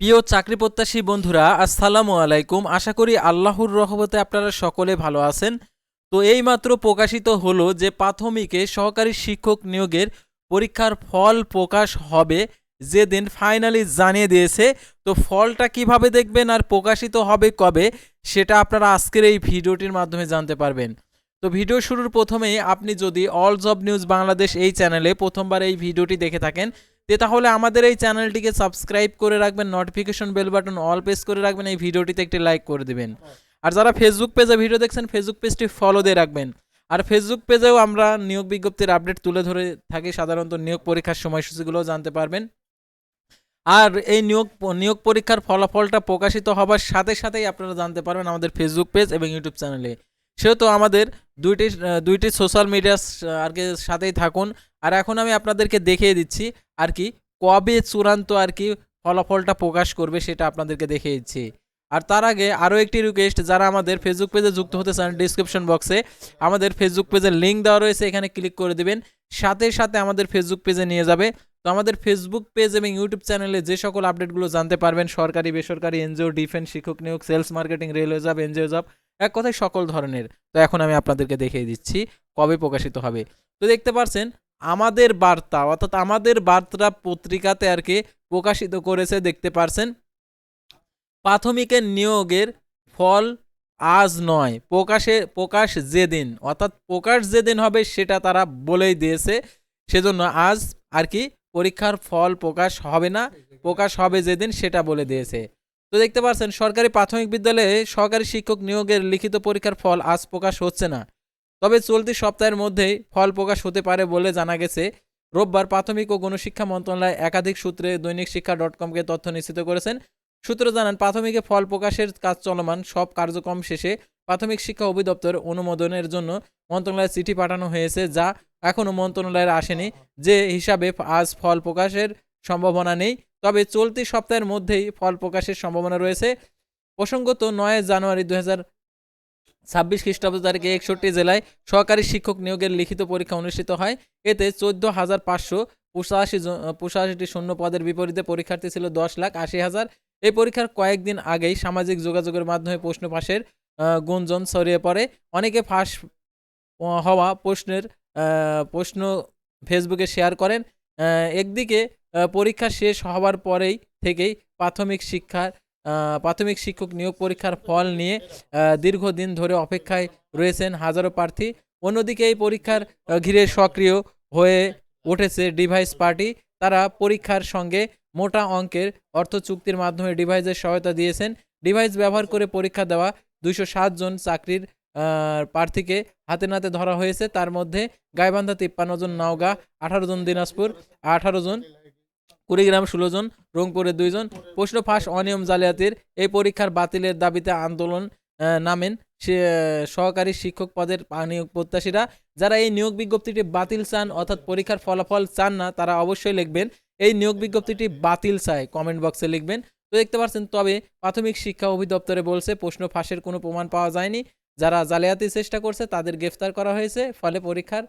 প্রিয় চাকরি প্রত্যাশী বন্ধুরা, আসসালামু আলাইকুম। আশা করি আল্লাহর রহমতে আপনারা সকলে ভালো আছেন। তো এইমাত্র প্রকাশিত হলো যে প্রাথমিকে সহকারী শিক্ষক নিয়োগের পরীক্ষার ফল প্রকাশ হবে, যেদিন ফাইনালি জানিয়ে দিয়েছে। তো ফলটা কীভাবে দেখবেন আর প্রকাশিত হবে কবে, সেটা আপনারা আজকের এই ভিডিওটির মাধ্যমে জানতে পারবেন। তো ভিডিও শুরুর প্রথমেই আপনি যদি অল জব নিউজ বাংলাদেশ এই চ্যানেলে প্রথমবার এই ভিডিওটি দেখে থাকেন তে তাহলে আমাদের এই চ্যানেলটিকে সাবস্ক্রাইব করে রাখবেন notification bell button all press করে রাখবেন, এই ভিডিওটিতে একটি লাইক করে দিবেন। আর যারা ফেসবুক পেজে ভিডিও দেখছেন ফেসবুক পেজটি ফলো দিয়ে রাখবেন। আর ফেসবুক পেজেও আমরা নিয়োগ বিজ্ঞপ্তির আপডেট তুলে ধরে থাকি, সাধারণত নিয়োগ পরীক্ষার সময়সূচিগুলোও জানতে পারবেন। আর এই নিয়োগ নিয়োগ পরীক্ষার ফলাফলটা প্রকাশিত হবার সাথে সাথেই আপনারা জানতে পারবেন আমাদের ফেসবুক পেজ এবং ইউটিউব চ্যানেলে সেহেতু আমাদের দুইটি দুইটি সোশ্যাল মিডিয়া আর কি সাথেই থাকুন। আর এখন আমি আপনাদেরকে দেখিয়ে দিচ্ছি আর কি কবে চূড়ান্ত আর কি ফলাফলটা প্রকাশ করবে সেটা আপনাদেরকে দেখিয়ে দিচ্ছি। আর তার আগে আরও একটি রিকোয়েস্ট যারা আমাদের ফেসবুক পেজে যুক্ত হতে চান ডিসক্রিপশন বক্সে আমাদের ফেসবুক পেজের লিঙ্ক দেওয়া রয়েছে, এখানে ক্লিক করে দিবেন। সাথে সাথে আমাদের ফেসবুক পেজে নিয়ে যাবে। তো আমাদের ফেসবুক পেজ এবং ইউটিউব চ্যানেলে যে সকল আপডেটগুলো জানতে পারবেন, সরকারি, বেসরকারি এনজিও ডিফেন্স শিক্ষক নিয়োগ sales marketing railway job NGO job এক কথায় সকল ধরনের। তো এখন আমি আপনাদেরকে দেখিয়ে দিচ্ছি কবে প্রকাশিত হবে। তো দেখতে পারছেন, আমাদের বার্তা, অর্থাৎ আমাদের বার্তা পত্রিকাতে আর কি প্রকাশিত করেছে, দেখতে পারছেন, প্রাথমিকের নিয়োগের ফল আজ নয়, প্রকাশে, প্রকাশ যেদিন, অর্থাৎ প্রকাশ যেদিন হবে সেটা তারা বলেই দিয়েছে, সেজন্য আজ আর কি পরীক্ষার ফল প্রকাশ হবে না, প্রকাশ হবে যেদিন সেটা বলে দিয়েছে। তো দেখতে পাচ্ছেন সরকারি প্রাথমিক বিদ্যালয়ে সহকারী শিক্ষক নিয়োগের লিখিত পরীক্ষার ফল আজ প্রকাশ হচ্ছে না। তবে চলতি সপ্তাহের মধ্যেই ফল প্রকাশ হতে পারে বলে জানা গেছে। রোববার প্রাথমিক ও গণশিক্ষা মন্ত্রণালয় একাধিক সূত্রে দৈনিক শিক্ষা ডট কমকে তথ্য নিশ্চিত করেছেন। সূত্র জানান, প্রাথমিকে ফল প্রকাশের কাজ চলমান, সব কার্যক্রম শেষে প্রাথমিক শিক্ষা অধিদপ্তর অনুমোদনের জন্য মন্ত্রণালয়ে চিঠি পাঠানো হয়েছে, যা এখনও মন্ত্রণালয়ের আসেনি। যে হিসাবে আজ ফল প্রকাশের সম্ভাবনা নেই তবে চলতি সপ্তাহের মধ্যেই ফল প্রকাশের সম্ভাবনা রয়েছে। প্রসঙ্গত, নয় জানুয়ারি দু ছাব্বিশ খ্রিস্টাব্দ তারিখে একষট্টি জেলায় সহকারী শিক্ষক নিয়োগের লিখিত পরীক্ষা অনুষ্ঠিত হয়। এতে চোদ্দ হাজার পাঁচশো পঁচাশি পঁচাশিটি শূন্য পদের বিপরীতে পরীক্ষার্থী ছিল দশ লাখ আশি হাজার। এই পরীক্ষার কয়েকদিন আগেই সামাজিক যোগাযোগের মাধ্যমে প্রশ্ন ফাঁসের গুঞ্জন ছড়িয়ে পড়ে। অনেকে ফাঁস হওয়া প্রশ্নের প্রশ্ন ফেসবুকে শেয়ার করেন। একদিকে পরীক্ষা শেষ হওয়ার পরেই থেকেই প্রাথমিক শিক্ষার প্রাথমিক শিক্ষক নিয়োগ পরীক্ষার ফল নিয়ে দীর্ঘদিন ধরে অপেক্ষায় রয়েছেন হাজারো প্রার্থী। অন্যদিকে এই পরীক্ষার ঘিরে সক্রিয় হয়ে উঠেছে ডিভাইস পার্টি। তারা পরীক্ষার সঙ্গে মোটা অঙ্কের অর্থ চুক্তির মাধ্যমে ডিভাইসের সহায়তা দিয়েছেন। ডিভাইস ব্যবহার করে পরীক্ষা দেওয়া দুইশো জন চাকরির প্রার্থীকে হাতে নাতে ধরা হয়েছে। তার মধ্যে গাইবান্ধা তিপ্পান্ন জন, নওগাঁ আঠারো জন, দিনাজপুর আঠারো জন কুড়িগ্রাম ষোলো জন, রংপুরে দুইজন প্রশ্ন ফাঁস অনিয়ম জালিয়াতির এই পরীক্ষার বাতিলের দাবিতে আন্দোলন নামেন সহকারী শিক্ষক পদের নিয়োগ প্রত্যাশীরা। যারা এই নিয়োগ বিজ্ঞপ্তিটি বাতিল চান অর্থাৎ পরীক্ষার ফলাফল চান না, তারা অবশ্যই লিখবেন, এই নিয়োগ বিজ্ঞপ্তিটি বাতিল চায় কমেন্ট বক্সে লিখবেন। তো দেখতে পাচ্ছেন, তবে প্রাথমিক শিক্ষা অধিদপ্তরে বলছে, প্রশ্ন ফাঁসের কোনো প্রমাণ পাওয়া যায়নি। যারা জালিয়াতির চেষ্টা করছে, তাদের গ্রেফতার করা হয়েছে, ফলে পরীক্ষার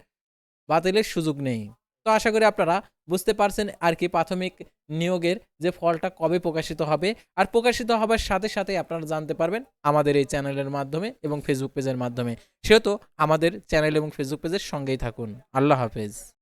বাতিলের সুযোগ নেই। তো আশা করি আপনারা বুঝতে পারছেন আর কি প্রাথমিক নিয়োগের যে ফলটা কবে প্রকাশিত হবে। আর প্রকাশিত হবার সাথে সাথে আপনারা জানতে পারবেন আমাদের এই চ্যানেলের মাধ্যমে এবং ফেসবুক পেজের মাধ্যমে। সেহেতু আমাদের চ্যানেল এবং ফেসবুক পেজের সঙ্গেই থাকুন। আল্লাহ হাফেজ।